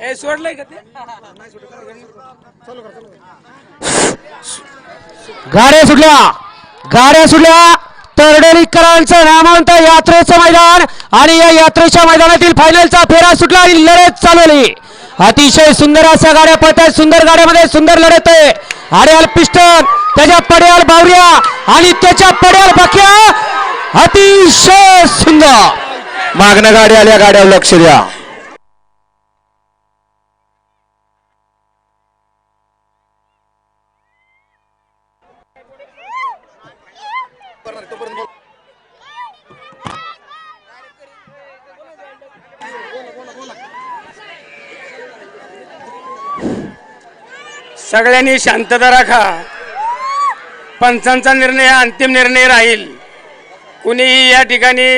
ए सोडलंय का ते? गाड्या सुटल्या. गाड्या सुटल्या. तरडोलीकरांचं नामांत यात्रेचं मैदान आणि या यात्रेच्या मैदानातील फायनलचा फेरा सुटला आणि लढत चालवली. अतिशय सुंदर अशा गाड्या पळतात सुंदर गाड्यामध्ये सुंदर लढत आहे. आड्याल पिस्टन त्याच्या पड्याल बावऱ्या आणि त्याच्या पड्याल बाक्या अतिशय सुंदर. मागणं गाडी आल्या गाड्यावर लक्ष द्या. सगळ्यांनी शांतता राखा. पंचांचा निर्णय अंतिम निर्णय राहील. कुणीही या ठिकाणी